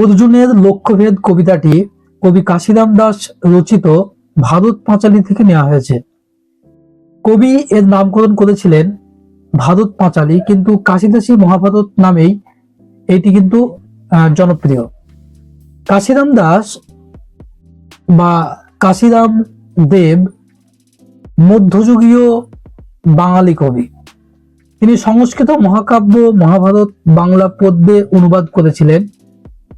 অর্জুনের লক্ষ্যভেদ কবিতাটি কবি কাশিরাম দাস রচিত ভারত পাঁচালী থেকে নেওয়া হয়েছে। কবি এর নামকরণ করেছিলেন ভারত পাঁচালী, কিন্তু কাশিদাসী মহাভারত নামেই এটি কিন্তু জনপ্রিয়। কাশিরাম দাস বা কাশিরাম দেব মধ্যযুগীয় বাঙালি কবি। তিনি সংস্কৃত মহাকাব্য মহাভারত বাংলা পদ্যে অনুবাদ করেছিলেন।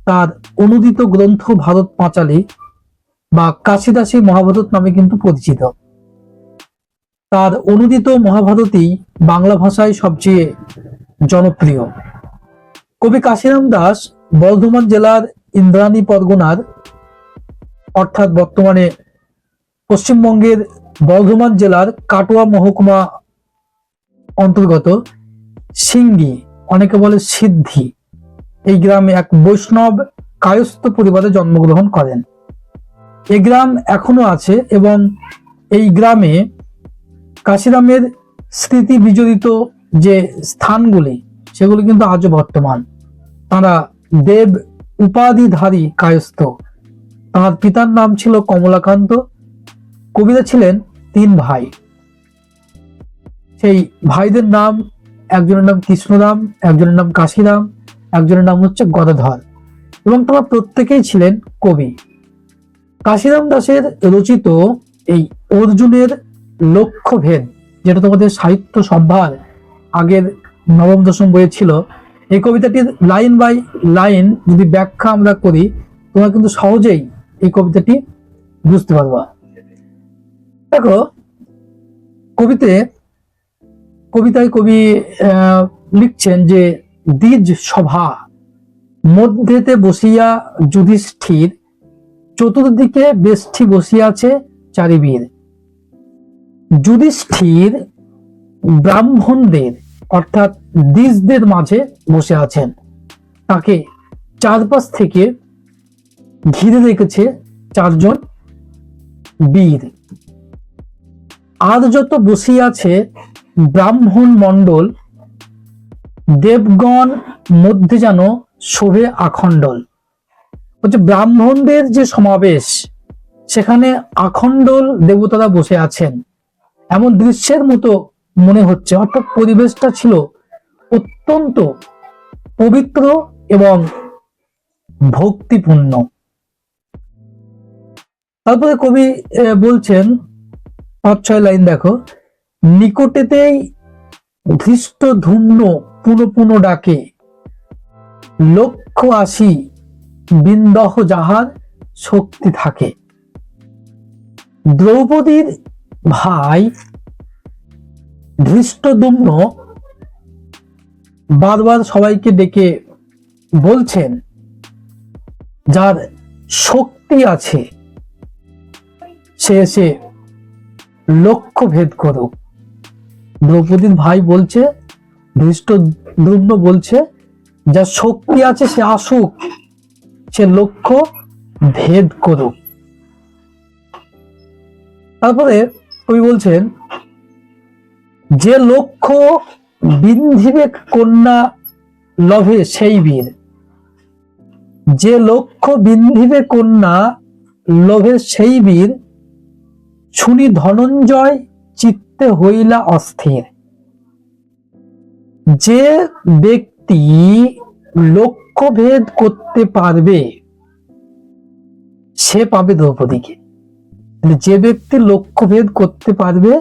তার অনুদিত গ্রন্থ ভারত পাঁচালী বা কাশিদাসী মহাভারত নামে কিন্তু পরিচিত। তার অনুদিত মহাভারতই বাংলা ভাষায় সবচেয়ে জনপ্রিয়। কবি কাশিরাম দাস বর্ধমান জেলার ইন্দ্রাণী পরগনার, অর্থাৎ বর্তমানে পশ্চিমবঙ্গের বর্ধমান জেলার কাটোয়া মহকুমা অন্তর্গত সিঙ্গি, অনেকে বলে সিদ্ধি। এই গ্রামে এক বৈষ্ণব কায়স্থ পরিবারে জন্মগ্রহণ করেন। এই গ্রাম এখনও আছে এবং এই গ্রামে কাশিরামের স্মৃতি বিজড়িত যে স্থানগুলি, সেগুলি কিন্তু আজও বর্তমান। তারা দেব উপাধিধারী কায়স্থ। তার পিতার নাম ছিল কমলাকান্ত। কবিরা ছিলেন তিন ভাই। সেই ভাইদের নাম, একজনের নাম কৃষ্ণরাম, একজনের নাম কাশিরাম। একজনের নাম হচ্ছে গদাধর এবং তারা প্রত্যেকেই ছিলেন কবি। কাশিরাম দাসের রচিত এই অর্জুনের লক্ষ্যভেদ, যেটা তোমাদের সাহিত্য সভার আগের নবম, দশম বইয়ে ছিল, এই কবিতাটির লাইন বাই লাইন যদি ব্যাখ্যা আমরা করি, তোমরা কিন্তু সহজেই এই কবিতাটি বুঝতে পারবা। দেখো, কবিতে কবিতায় কবি লিখছেন যে দ্বিজ সভা মধ্যেতে বসিয়া যুধিষ্ঠির, চতুর্দিকে বেষ্টি বসিয়াছে চারিবীর। যুধিষ্ঠির ব্রাহ্মণদের, অর্থাৎ দ্বিজদের মাঝে বসে আছেন। তাকে চারপাশ থেকে ঘিরে রেখেছে চারজন বীর। আর যত বসিয়াছে ব্রাহ্মণ মণ্ডল দেবগণ মধ্যে যেন শোভে আখণ্ডল। হচ্ছে ব্রাহ্মণদের যে সমাবেশ, সেখানে আখণ্ডল দেবতারা বসে আছেন। এমন দৃশ্যের মতো মনে হচ্ছে, অর্থাৎ পরিবেশটা ছিল অত্যন্ত পবিত্র এবং ভক্তিপূর্ণ। তারপরে কবি বলছেন, পাঁচ ছয় লাইন দেখো, নিকটেতেই ধৃষ্ট ধূম্ন পুনঃ পুনঃ ডাকে। লক্ষ্য আসি, বিন্দহ যাহার শক্তি থাকে। দ্রৌপদীর ভাই ধৃষ্টদুম্ন বারবার সবাইকে ডেকে বলছেন, যার শক্তি আছে, সে এসে লক্ষ্য ভেদ করুক। দ্রৌপদীর ভাই বলছে ধৃষ্ট দ্রুম্ন বলছে, যা শক্তি আছে সে আসুক, সে লক্ষ্য ভেদ করুক। তারপরে কবি বলছেন, যে লক্ষ্য বিন্ধিবে কন্যা লভে সেই বীর। যে লক্ষ্য বিন্ধিবে কন্যা লোভে সেই বীর, শুনি ধনঞ্জয় চিত্তে হইলা অস্থির। যে ব্যক্তি লক্ষ্যভেদ করতে পারবে, সে পাবে দ্রৌপদীকে। যে ব্যক্তি লক্ষ্যভেদ করতে পারবে,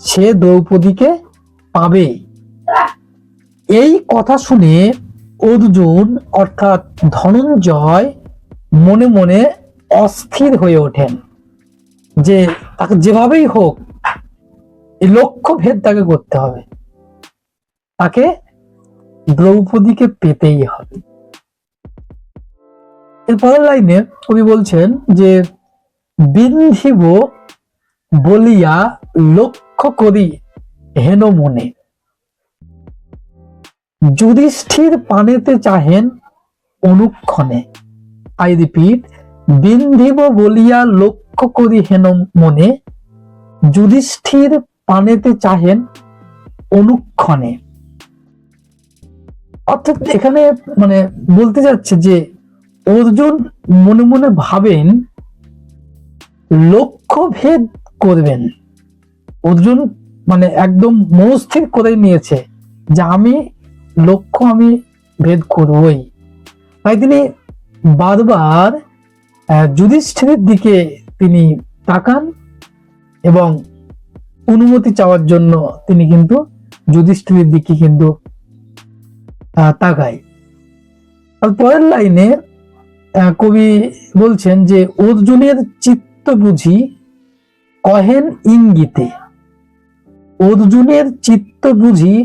সে দ্রৌপদীকে পাবে এই কথা শুনে অর্জুন, অর্থাৎ ধনঞ্জয়, মনে মনে অস্থির হয়ে ওঠেন যে তাকে যেভাবেই হোক এই লক্ষ্য ভেদ তাকে করতে হবে। তাকে দ্রৌপদীকে পেতেই হবে। এর পরের লাইনে কবি বলছেন যে, বিন্ধিব বলিয়া লক্ষ্য করি হেন মনে। যুধিষ্ঠির পানেতে চাহেন অনুক্ষণে। আই রিপিট, বিন্ধিব বলিয়া লক্ষ্য করি হেন মনে। যুধিষ্ঠির পানেতে চাহেন অনুক্ষণে। অর্থাৎ এখানে মানে বলতে যাচ্ছে যে অর্জুন মনে মনে ভাবেন লক্ষ্য ভেদ করবেন। অর্জুন মানে একদম মনস্থির করে নিয়েছে যে আমি লক্ষ্য আমি ভেদ করবই। তাই তিনি বারবার যুধিষ্ঠিরের দিকে তিনি তাকান এবং অনুমতি চাওয়ার জন্য তিনি কিন্তু যুধিষ্ঠিরের দিকে কিন্তু তাকায় আর পরের লাইনে কবি বলছেন যে, অর্জুনের চিত্ত বুঝি কহেন ইঙ্গিতে। অর্জুনের চিত্ত বুঝি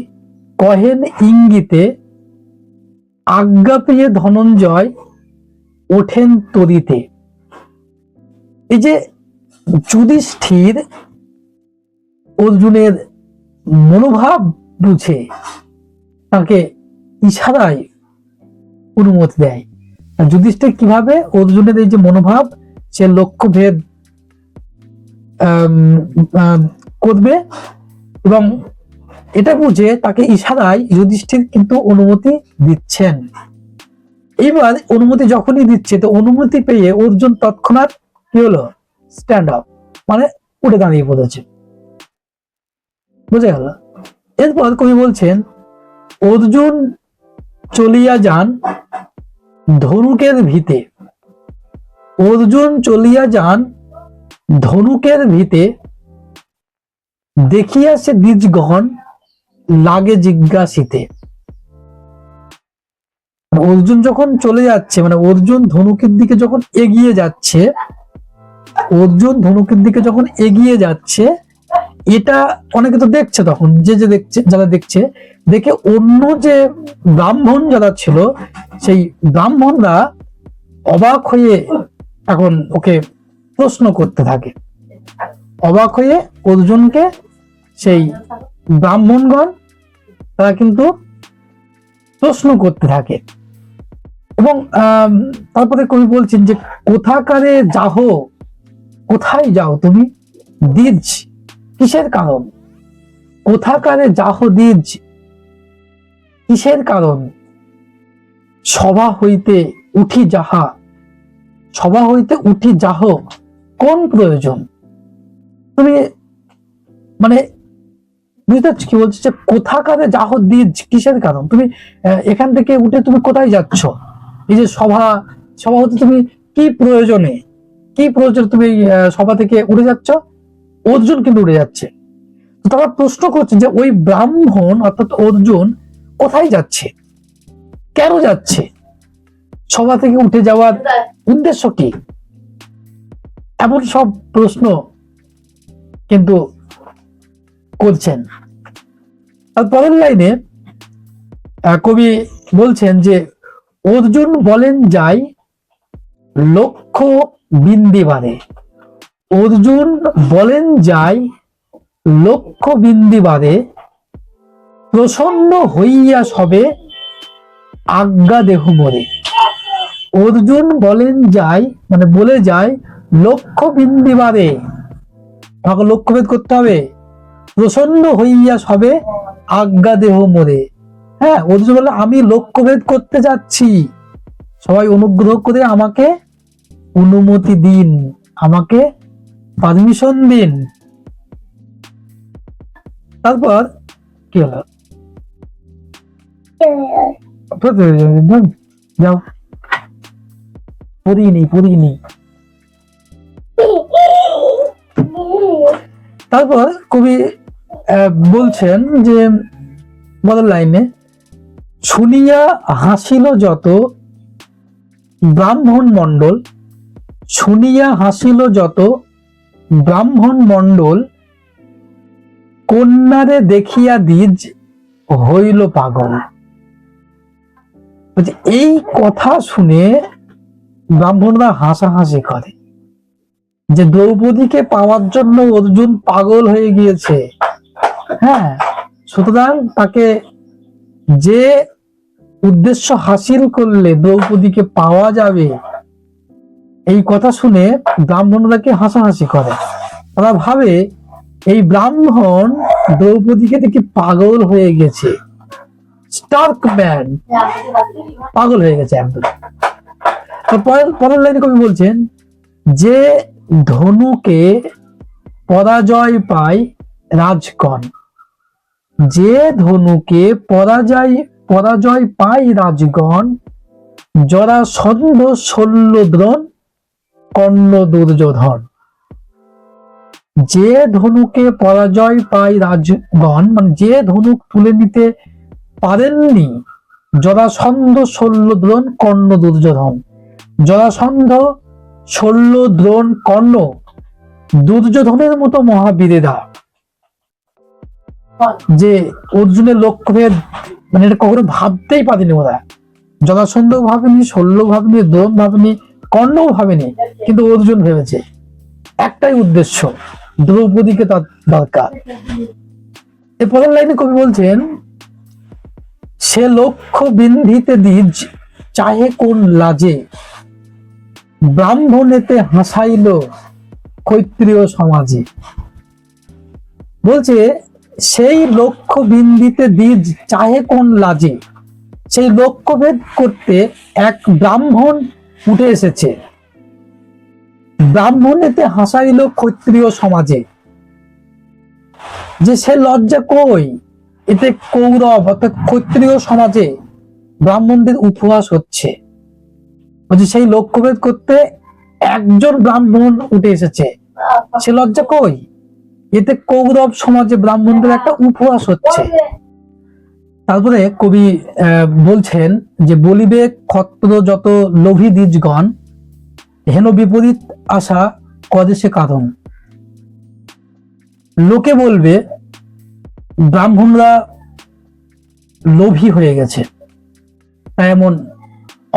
কহেন ইঙ্গিতে। আজ্ঞা পেয়ে ধনঞ্জয় ওঠেন তরিতে। এই যে যুধিষ্ঠির অর্জুনের মনোভাব বুঝে, তাকে ইশারায় অনুমতি দেয়। যুধিষ্ঠির কীভাবে অর্জুনের এই যে মনোভাব, সে লক্ষ্যভেদ করবে এবং এটা বুঝে তাকে ইশারায় যুধিষ্ঠির কিন্তু অনুমতি দিচ্ছেন। এবার অনুমতি যখনই দিচ্ছে, তো অনুমতি পেয়ে অর্জুন তৎক্ষণাৎ কি হলো? স্ট্যান্ড আপ মানে উঠে দাঁড়িয়ে পড়েছে। বুঝে গেল? এরপর কবি বলছেন, অর্জুন চলিয়া যান, ধনুকের ভিতে। অর্জুন চলিয়া যান, ধনুকের ভিতে। দেখিয়া সে দ্বিজগণ লাগে জিজ্ঞাসিতে। অর্জুন যখন চলে যাচ্ছে মানে অর্জুন ধনুকের দিকে যখন এগিয়ে যাচ্ছে, অর্জুন ধনুকের দিকে যখন এগিয়ে যাচ্ছে এটা অনেকে তো দেখছে তখন, যে যে দেখছে, যারা দেখছে, দেখে অন্য যে ব্রাহ্মণ যারা ছিল, সেই ব্রাহ্মণরা অবাক হয়ে এখন ওকে প্রশ্ন করতে থাকে। অবাক হয়ে অর্জুনকে সেই ব্রাহ্মণগণ, তারা কিন্তু প্রশ্ন করতে থাকে। এবং তারপরে কবি বলছেন যে, কোথাকারে যাহ, কোথায় যাও তুমি? দ্বিজ। কিসের কারণ? কোথাকারে যাহ দ্বিজ কিসের কারণ? সভা হইতে উঠি যাহা, সভা হইতে উঠি যাহ, কোন প্রয়োজন? তুমি মানে বুঝতে পারছ কি বলছে যে কোথাকারে যাহ দ্বিজ কিসের কারণ? তুমি এখান থেকে উঠে তুমি কোথায় যাচ্ছ? এই যে সভা সভা হতে তুমি কি প্রয়োজনে কি প্রয়োজনে তুমি সভা থেকে উঠে যাচ্ছ? অর্জুন কিন্তু উঠে যাচ্ছে। তারা প্রশ্ন করছে যে ওই ব্রাহ্মণ অর্থাৎ অর্জুন কোথায় যাচ্ছে? কেন যাচ্ছে? সভা থেকে উঠে যাওয়ার উদ্দেশ্য কি? এমন সব প্রশ্ন কিন্তু করছেন। আর পরের লাইনে কবি বলছেন যে অর্জুন বলেন যাই লক্ষ্য বিন্দিবারে অর্জুন বলেন যাই লক্ষ্য বিন্দিবারে প্রসন্ন হইয়া সবে আজ্ঞা দেহ মরে অর্জুন বলেন যাই মানে বলে যায় লক্ষ্য বিন্দিবারে আমাকে লক্ষ্যভেদ করতে হবে। প্রসন্ন হইয়া সবে আজ্ঞা দেহ মরে হ্যাঁ অর্জুন বলে, আমি লক্ষ্যভেদ করতে যাচ্ছি। সবাই অনুগ্রহ করে আমাকে অনুমতি দিন, আমাকে পারমিশন দিন তারপর কি হলো? যাও। পড়িনি পড়িনি তারপর কবি বলছেন যে বলার লাইনে, শুনিয়া হাসিল যত ব্রাহ্মণ মণ্ডল শুনিয়া হাসিল যত ব্রাহ্মণ মণ্ডল কন্যারে দেখিয়া দ্বিজ হইল পাগল। এই কথা শুনে ব্রাহ্মণরা হাসাহাসি করে যে দ্রৌপদীকে পাওয়ার জন্য অর্জুন পাগল হয়ে গিয়েছে। হ্যাঁ সুতরাং তাকে যে উদ্দেশ্য হাসিল করলে দ্রৌপদীকে পাওয়া যাবে এই কথা শুনে ব্রাহ্মণরা কি হাসাহাসি করে। তারা ভাবে, এই ব্রাহ্মণ দ্রৌপদীকে দেখে পাগল হয়ে গেছে। স্টার্ক পাগল হয়ে গেছে একদম। পরের লাইনে কবি বলছেন, যে ধনুকে পরাজয় পায় রাজগণ, যে ধনুকে পরাজয় পরাজয় পায় রাজগণ জরা ছন্দ শল্য দ্রোণ কর্ণ দুর্যোধন। যে ধনুকে পরাজয় পায় রাজগণ মানে যে ধনুক তুলে নিতে পারেননি, জরাসন্ধ শল্য দ্রোণ কর্ণ দুর্যোধন। জরাসন্ধ শল্য দ্রোণ কর্ণ দুর্যোধনের মতো মহাবীরেরা। যে অর্জুনের লক্ষ্যভেদ মানে এটা কখনো ভাবতেই পারেনি ওরা। জরাসন্ধ ভাবেনি শল্য ভাবেনি, দ্রোণ ভাবেনি কর্ণও ভাবেনি, কিন্তু অর্জুন ভেবেছে। একটাই উদ্দেশ্য, দ্রৌপদীকে তার দরকার। এর পরের লাইনে কবি বলছেন, সে লক্ষ্য বিন্ধিতে দিজ চাহে কোন লাজে? ব্রাহ্মণেতে হাসাইল ক্ষত্রিয় সমাজে। বলছে, সেই লক্ষ্য বিন্দিতে দ্বিজ, চাহে কোন লাজে? সেই লক্ষ্যভেদ করতে এক ব্রাহ্মণ উঠে এসেছে। ব্রাহ্মণেতে হাসাইল ক্ষত্রিয় সমাজে। যে সে লজ্জা কই? এতে কৌরব অর্থাৎ ক্ষত্রিয় সমাজে ব্রাহ্মণদের উপহাস হচ্ছে। বলছে, সেই লক্ষ্যভেদ করতে একজন ব্রাহ্মণ উঠে এসেছে। সে লজ্জা কই? এতে কৌরব সমাজে ব্রাহ্মণদের একটা উপহাস হচ্ছে। তারপরে কবি বলছেন যে বলিবে ক্ষত্র যত লোভী দ্বিজগণ, হেন বিপরীত আশা কদেশে কারণ লোকে বলবে, ব্রাহ্মণরা লোভী হয়ে গেছে। তাই এমন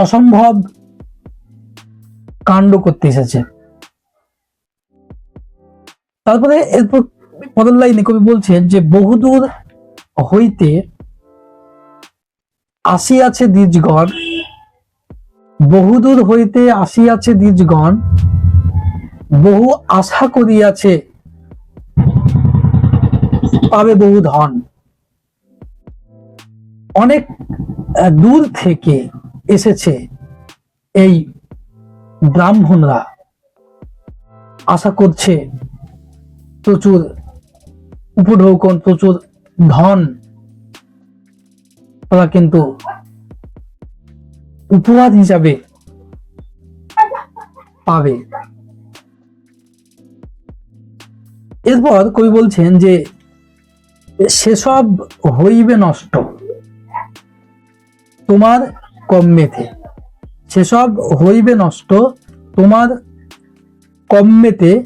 অসম্ভব কাণ্ড করতে এসেছে। তারপরে এরপর পরের লাইনে কবি বলছেন যে বহুদূর হইতে আসিয়াছে দ্বিজগণ, বহুদূর হইতে আসিয়াছে দ্বিজগণ, বহু আশা করিয়াছে, পাবে বহু ধন। অনেক দূর থেকে এসেছে এই ব্রাহ্মণরা। আশা করছে প্রচুর উপঢৌকন, প্রচুর ধন তারা কিন্তু উপহার হিসাবে পাবে। এরপর কবি বলছেন যে, সেসব হইবে নষ্ট। তোমার কম্মেতে। সেসব হইবে নষ্ট। তোমার কম্মেতে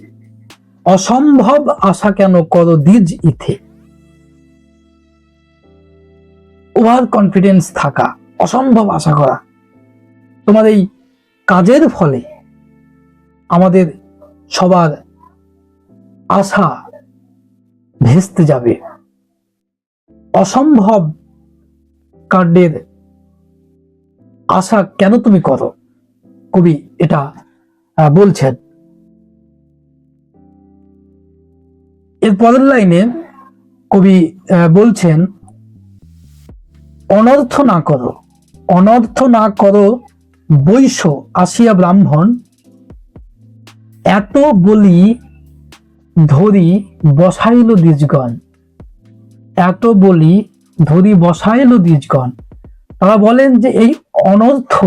অসম্ভব আশা কেন করো দ্বিজ ইথে। ওভার কনফিডেন্স থাকা অসম্ভব আশা করা। তোমার এই কাজের ফলে আমাদের সবার আশা ভেস্তে যাবে। অসম্ভব কাণ্ডের আশা কেন তুমি করো? কবি এটা বলছেন। এর পরের লাইনে কবি বলছেন অনর্থ না করো, অনর্থ না করো বৈশ্য আসিয়া ব্রাহ্মণ। এত বলি ধরি বসাইল দ্বিজগণ। এত বলি ধরি বসাইল দ্বিজগণ। তারা বলেন যে এই অনর্থ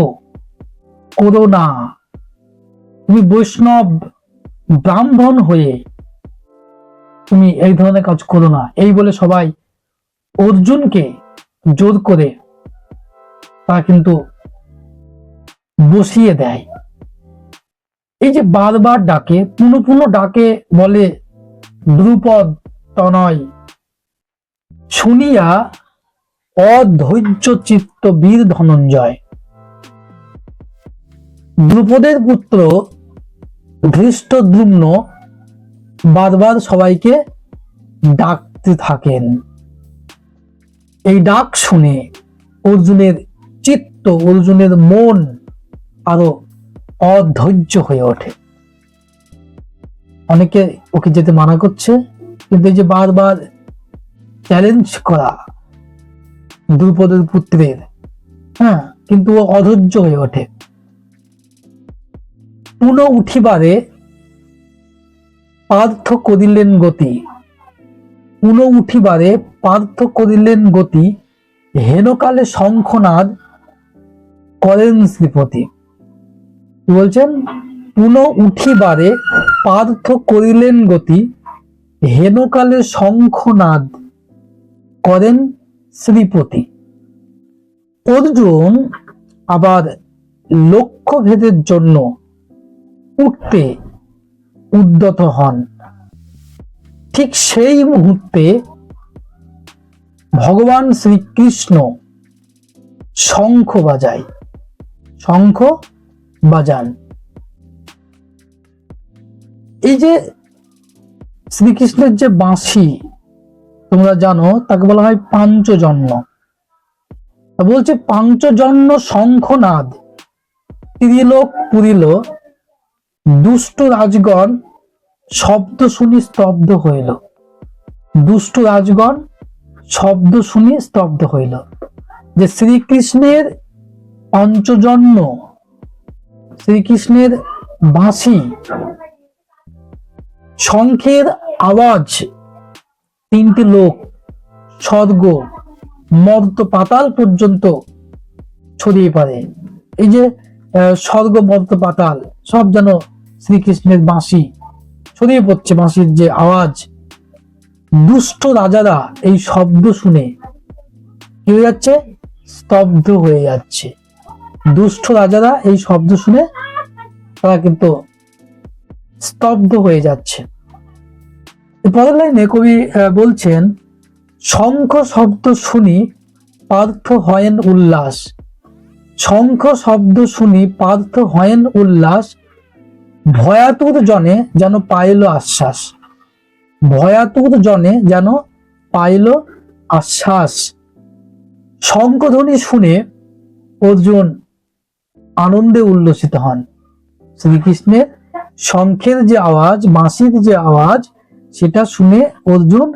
করো না। তুমি বৈষ্ণব ব্রাহ্মণ হয়ে তুমি এই ধরনের কাজ করো না। এই বলে সবাই অর্জুনকে জোর করে তা কিন্তু বসিয়ে দেয়। এই যে বারবার ডাকে, পুনঃ পুনঃ ডাকে বলে দ্রুপদ তনয়, শুনিয়া অধৈর্য চিত্ত বীর ধনঞ্জয়। দ্রুপদের পুত্র ধৃষ্ট দ্রুম্ন বারবার সবাইকে ডাকতে থাকেন। এই ডাক শুনে অর্জুনের চিত্ত, অর্জুনের মন আরও অধৈর্য হয়ে ওঠে। অনেকে ওকে যেতে মানা করছে, কিন্তু এই যে বারবার চ্যালেঞ্জ করা দ্রুপদের পুত্রের হ্যাঁ কিন্তু ও অধৈর্য হয়ে ওঠে। পুনঃ উঠিবারে পার্থ করিলেন গতি। পুনঃ উঠিবারে পার্থ করিলেন গতি। হেনকালে শঙ্খনাদ করেন শ্রীপতি। বলছেন? পুনঃ উঠিবারে পার্থ করিলেন গতি। হেনকালে শঙ্খনাদ করেন শ্রীপতি। অর্জুন আবার লক্ষ্যভেদের জন্য উঠতে উদ্যত হন। ঠিক সেই মুহূর্তে ভগবান শ্রীকৃষ্ণ শঙ্খ বাজায়। শঙ্খ বাজান। এই যে শ্রীকৃষ্ণের যে বাঁশি, তোমরা জানো, তাকে বলা হয় পাঞ্চজন্য। বলছে, পাঞ্চজন্য শঙ্খনাদ। ত্রিলোক, পুরিল, দুষ্ট রাজগণ শব্দ শুনি স্তব্ধ হইল। দুষ্ট রাজগণ শব্দ শুনি স্তব্ধ হইল যে শ্রীকৃষ্ণের পঞ্চজন্য শ্রীকৃষ্ণের বাঁশি, শঙ্খের আওয়াজ, তিনটি লোক, স্বর্গ, মর্ত পাতাল পর্যন্ত ছড়িয়ে পড়ে। এই যে স্বর্গ, মর্ত পাতাল, সব যেন শ্রীকৃষ্ণের বাঁশি। ছড়িয়ে পড়ছে বাঁশির যে আওয়াজ। দুষ্ট রাজারা এই শব্দ শুনে কি হয়ে যাচ্ছে? স্তব্ধ হয়ে যাচ্ছে। দুষ্ট রাজারা এই শব্দ শুনে তারা কিন্তু স্তব্ধ হয়ে যাচ্ছে। পরের লাইনে কবি বলছেন, শঙ্খ শব্দ শুনি পার্থ হয়েন উল্লাস। শঙ্খ শব্দ শুনি পার্থ হয়েন উল্লাস ভয়াতুর জনে যেন পাইল আশ্বাস। ভয়াতুর জনে যেন পাইল আশ্বাস। শঙ্খধ্বনি শুনে অর্জুন আনন্দে উল্লসিত হন। শ্রীকৃষ্ণের শঙ্খের যে আওয়াজ, বাঁশির যে আওয়াজ, সেটা শুনে অর্জুন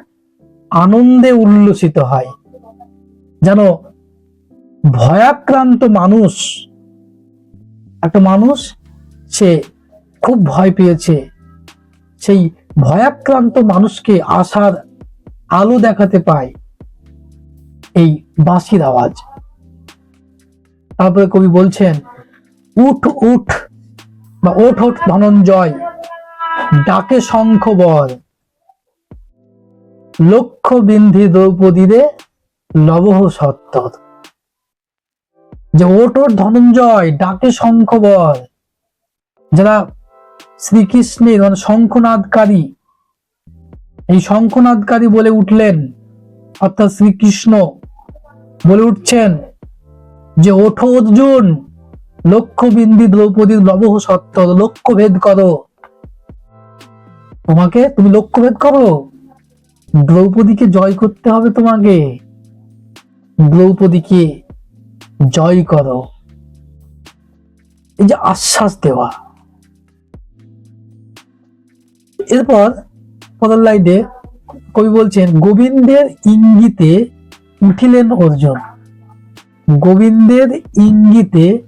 আনন্দে উল্লসিত হয়। যেন ভয়াক্রান্ত মানুষ, একটা মানুষ সে খুব ভয় পেয়েছে। সেই ভয়াক্রান্ত মানুষকে আশার আলো দেখাতে পায় এই বাঁশির আওয়াজ। তারপরে কবি বলছেন, উঠ উঠ, বা ওঠ ওঠ ধনঞ্জয়, ডাকে শঙ্খ বল। লক্ষ বিন্ধি দ্রৌপদীরে লবহ সত্তর। যে ওট ওট ধনঞ্জয়, ডাকে শঙ্খ বল। যারা শ্রীকৃষ্ণের মানে শঙ্খনাদকারী। এই শঙ্খনাদকারী বলে উঠলেন, অর্থাৎ শ্রীকৃষ্ণ বলে উঠছেন যে, ওঠো অর্জুন লক্ষ্য বিন্দি দ্রৌপদীর লবহ সত্তর লক্ষ্য ভেদ করো। তোমাকে? তুমি লক্ষ্য ভেদ করো? দ্রৌপদীকে জয় করতে হবে তোমাকে। দ্রৌপদীকে জয় করো। এই যে আশ্বাস দেওয়া এরপর পরের লাইনে কবি বলছেন, গোবিন্দের ইঙ্গিতে উঠিলেন অর্জুন। গোবিন্দের ইঙ্গিতে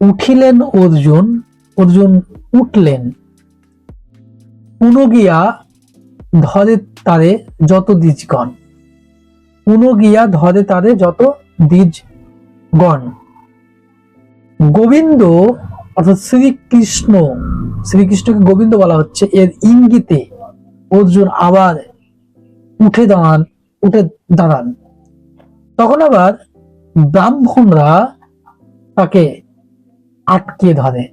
উঠিলেন অর্জুন অর্জুন উঠলেন। পুনগিয়া ধরে তারে যত দ্বিজগণ। পুনগিয়া ধরে তারে যত দ্বিজগণ। গোবিন্দ অর্থাৎ শ্রীকৃষ্ণ, শ্রীকৃষ্ণকে গোবিন্দ বলা হচ্ছে, এর ইঙ্গিতে অর্জুন আবার উঠে দাঁড়ান উঠে দাঁড়ান। তখন আবার ব্রাহ্মণরা তাকে আটকে ধরে।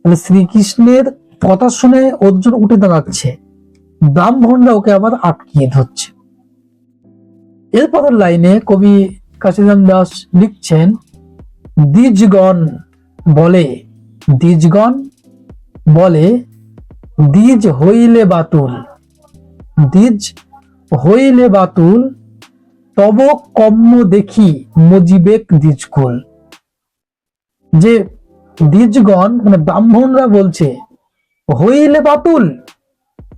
তাহলে শ্রীকৃষ্ণের কথা শুনে অর্জুন উঠে দাঁড়াচ্ছে, ব্রাহ্মণরা ওকে আবার আটকিয়ে ধরছে। এরপরের লাইনে কবি কাশীরাম দাস লিখছেন, দ্বিজগণ বলে দ্বিজগণ বলে, দ্বিজ হইলে বাতুল, দ্বিজ হইলে বাতুল, তব কম্ম দেখি মজিবেক দ্বিজকুল। যে দ্বিজগণ মানে ব্রাহ্মণরা বলছে, হইলে বাতুল,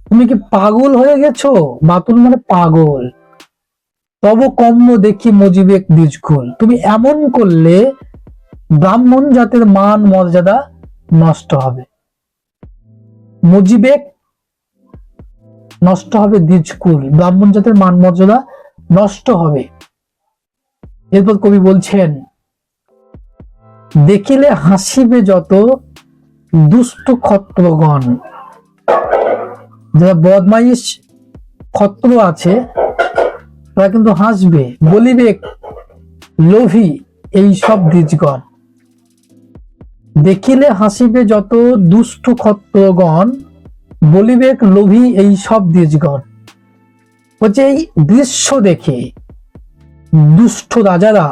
তুমি কি পাগল হয়ে গেছো? বাতুল মানে পাগল। তব কম্ম দেখি মজিবেক দ্বিজকুল। তুমি এমন করলে ব্রাহ্মণ জাতের মান মর্যাদা নষ্ট হবে। মুজিবেক নষ্ট হবে দ্বিজকুল ব্রাহ্মণ জাতের মান মর্যাদা নষ্ট হবে। এরপর কবি বলছেন, দেখিলে হাসিবে যত দুষ্ট ক্ষত্রগণ। যারা বদমাইশ ক্ষত্র আছে, তারা কিন্তু হাসবে, বলিবে, লোভী এই সব দ্বিজগণ দেখিলে হাসিবে যত দুষ্ট ক্ষত্রগণ বলিবেক লোভী এই সব দ্বিজগণ। বলছে, এই দৃশ্য দেখে দুষ্ট রাজারা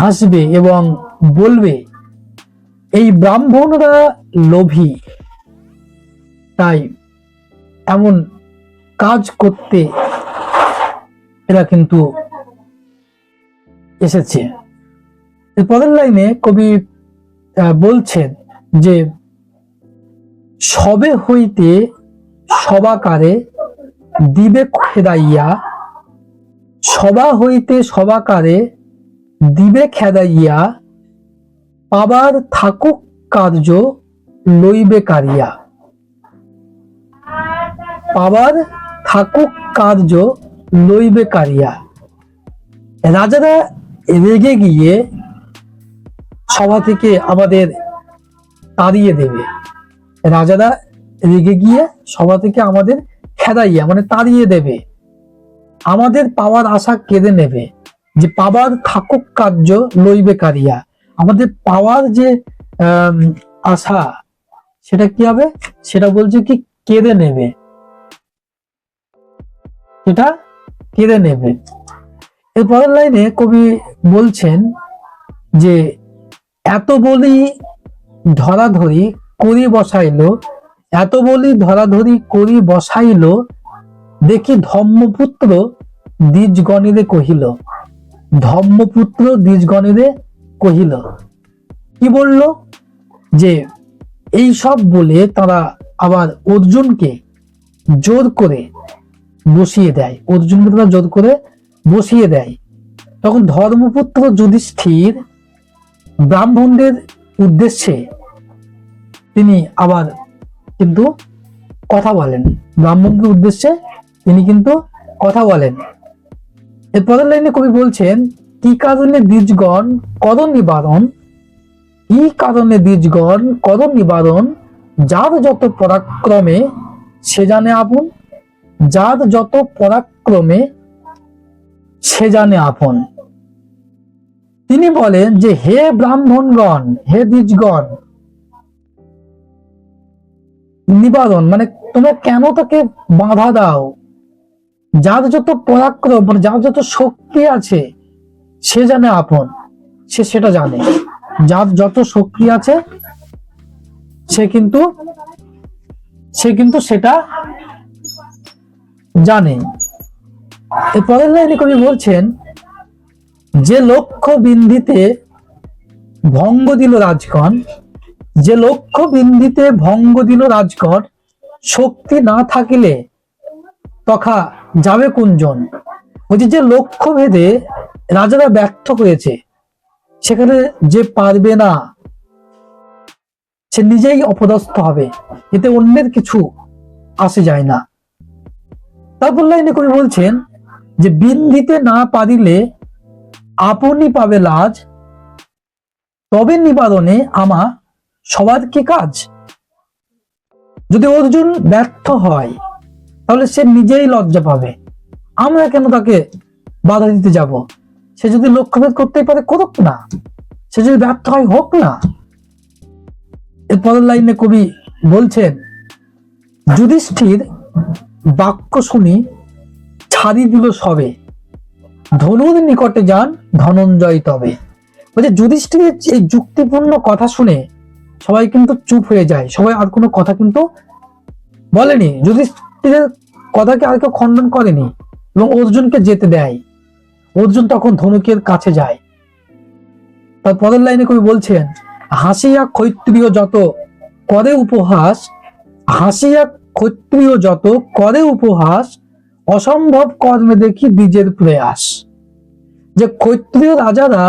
হাসবে এবং বলবে, এই ব্রাহ্মণরা লোভী, তাই এমন কাজ করতে এরা কিন্তু এসেছে। এর পরের লাইনে কবি বলছেন যে সবে হইতে সবাকারে দিবে খেদাইয়া, সভা হইতে সবাকারে দিবে খেদাইয়া পাবার থাকুক কার্য লইবে কারিয়া। পাবার থাকুক কার্য লইবে কারিয়া। রাজারা রেগে গিয়ে সভা থেকে আমাদের তাড়িয়ে দেবে। রাজারা রেগে গিয়ে সভা থেকে আমাদের খেদাইয়া মানে তাড়িয়ে দেবে। আমাদের পাওয়ার আশা কেঁদে নেবে যে পাওয়ার থাকুক কার্য লইবে কারিয়া। আমাদের পাওয়ার যে আশা, সেটা কি হবে? সেটা বলছে কি কেঁদে নেবে। সেটা কেঁদে নেবে। এর পরের লাইনে কবি বলছেন যে এত বলি ধরাধরি করি বসাইল, এত বলি ধরাধরি করি বসাইল, দেখি ধর্মপুত্র দ্বিজগণিরে কহিল। ধর্মপুত্র দ্বিজগণিরে কহিল। কি বলল? যে এই সব বলে তারা আবার অর্জুনকে জোর করে বসিয়ে দেয়। অর্জুনকে তারা জোর করে বসিয়ে দেয়। তখন ধর্মপুত্র যুধিষ্ঠির ব্রাহ্মণদের উদ্দেশ্যে তিনি আবার কিন্তু কথা বলেন। ব্রাহ্মণদের উদ্দেশ্যে তিনি কিন্তু কথা বলেন। এর পরের লাইনে কবি বলছেন, কি কারণে দ্বিজগণ কর নিবারণ? কি কারণে দ্বিজগণ কর নিবারণ? যার যত পরাক্রমে সে জানে আপন, যার যত পরাক্রমে সে জানে আপন। তিনি বলেন যে, হে ব্রাহ্মণগণ, হে দ্বিজগণ, নিবারণ মানে তোমরা কেন তাকে বাধা দাও? যার যত পরাক্রম মানে যার যত শক্তি আছে, সে জানে আপন, সে সেটা জানে। যার যত শক্তি আছে, সে কিন্তু সে কিন্তু সেটা জানে। এর পরের লাইনে কবি বলছেন যে লক্ষ্য বিন্ধিতে ভঙ্গ দিল রাজগণ, যে লক্ষ্য বিন্ধিতে ভঙ্গ দিল রাজগণ, শক্তি না থাকিলে তখা যাবে কোনজন বলছে যে লক্ষ্য ভেদে রাজারা ব্যর্থ হয়েছে, সেখানে যে পারবে না, সে নিজেই অপদস্থ হবে, এতে অন্যের কিছু আসে যায় না। তারপর লাইনে কবি বলছেন যে বিন্ধিতে না পারিলে আপনি পাবে লাজ। তবে নিবারণে আমা সবার কি কাজ? যদি অর্জুন ব্যর্থ হয়, তাহলে সে নিজেই লজ্জা পাবে। আমরা কেন তাকে বাধা দিতে যাব? সে যদি লক্ষ্যভেদ করতে পারে, করুক না। সে যদি ব্যর্থ হয়, হোক না। এর পরের লাইনে কবি বলছেন, যুধিষ্ঠির বাক্য শুনি ছাড়ি দিল সবে। ধনুর নিকটে যান, ধনঞ্জয় তবে। বলছে যুধিষ্ঠিরের এই যুক্তিপূর্ণ কথা শুনে সবাই কিন্তু চুপ হয়ে যায়। সবাই আর কোনো কথা কিন্তু বলেনি। যুধিষ্ঠিরের কথাকে আর কেউ খণ্ডন করেনি এবং অর্জুনকে যেতে দেয়। অর্জুন তখন ধনুকের কাছে যায়। তার পরের লাইনে কবি বলছেন, হাসিয়া ক্ষত্রিয় যত করে উপহাস, হাসিয়া ক্ষত্রিয় যত করে উপহাস অসম্ভব কর্মে দেখি বীজের প্রয়াস। যে ক্ষত্রিয় রাজারা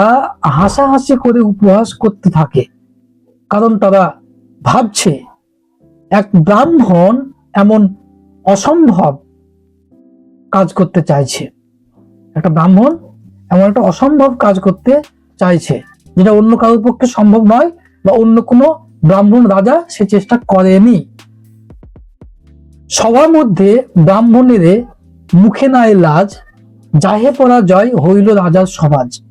হাসাহাসি করে উপহাস করতে থাকে। কারণ তারা ভাবছে, এক ব্রাহ্মণ এমন অসম্ভব কাজ করতে চাইছে। একটা ব্রাহ্মণ এমন একটা অসম্ভব কাজ করতে চাইছে, যেটা অন্য কারোর পক্ষে সম্ভব নয় বা অন্য কোনো ব্রাহ্মণ রাজা সে চেষ্টা করেনি। সবার মধ্যে ব্রাহ্মণের মুখে নাই লাজ যাহে পরাজয় হইল রাজার সমাজ।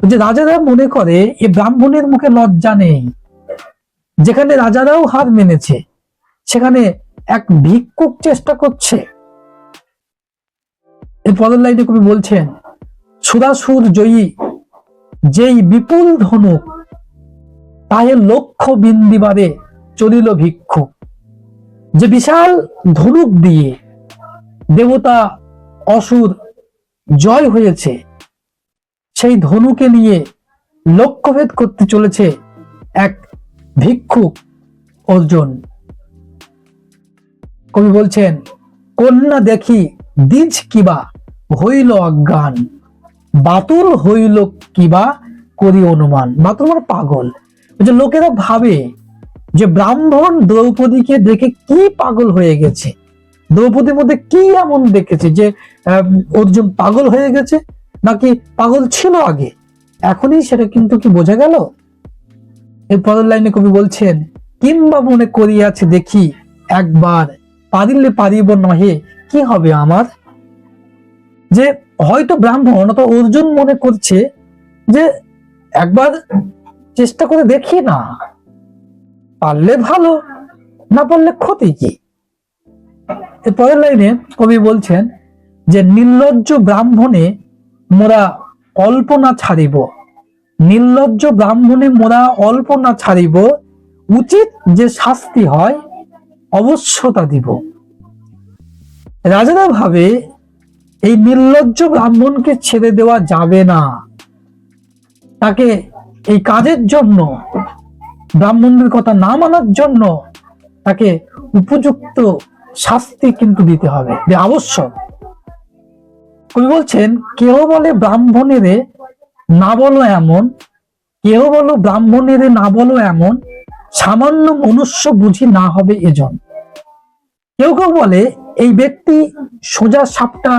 যে রাজারা মনে করে, এ ব্রাহ্মণের মুখে লজ্জা নেই। যেখানে রাজারাও হার মেনেছে, সেখানে এক ভিক্ষুক চেষ্টা করছে। এর পরের লাইনে কবি বলছেন, সুরাসুর জয়ী, যেই বিপুল ধনুক, তাহে লক্ষ বিন্দিবারে চলিল ভিক্ষুক। যে বিশাল ধনুক দিয়ে দেবতা অসুর জয় হয়েছে। সেই ধনুকে নিয়ে লক্ষ্যভেদ করতে চলেছে এক ভিক্ষুক অর্জুন। কবি বলছেন, কন্যা দেখি দ্বিজ কিবা হইল অজ্ঞান, বাতুল হইল কিবা করি অনুমান। বাতুল মানে পাগল। যে লোকেরা ভাবে যে ব্রাহ্মণ দ্রৌপদীকে দেখে কি পাগল হয়ে গেছে। দ্রৌপদীর মধ্যে কি এমন দেখেছে যে অর্জুন পাগল হয়ে গেছে? নাকি পাগল ছিল আগে? এখনই সেটা কিন্তু কি বোঝা গেল? এর পরের লাইনে কবি বলছেন কিংবা মনে করিয়াছে দেখি, একবার পারিলে পারিব নহে, কি হবে আমার? যে, হয়তো ব্রাহ্মণ অথবা অর্জুন মনে করছে যে, একবার চেষ্টা করে দেখি না, পারলে ভালো, না পারলে ক্ষতি কি? পরের লাইনে কবি বলছেন যে, নির্লজ্জ ব্রাহ্মণে মোরা অল্প না ছাড়িব। নির্লজ্জ ব্রাহ্মণে মোরা অল্প না ছাড়িব। উচিত যে শাস্তি হয় অবশ্য তা দিব। রাজারা ভাবে, এই নির্লজ্জ ব্রাহ্মণকে ছেড়ে দেওয়া যাবে না। তাকে এই কাজের জন্য ব্রাহ্মণদের কথা না মানার জন্য তাকে উপযুক্ত শাস্তি কিন্তু দিতে হবে আবশ্যক। কবি বলছেন কেউ বলে ব্রাহ্মণের না বলো এমন কেউ বলো ব্রাহ্মণের না বলো এমন, সামান্য মনুষ্য বুঝি না হবে এজন। কেউ কেউ বলে, এই ব্যক্তি সোজা সাপটা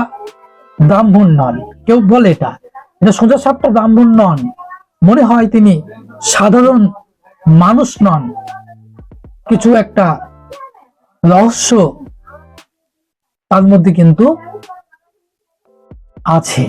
ব্রাহ্মণ নন। কেউ বলে এটা এটা সোজা সাপটা ব্রাহ্মণ নন। মনে হয় তিনি সাধারণ মানুষ নন। কিছু একটা রহস্য তার মধ্যে কিন্তু আছে।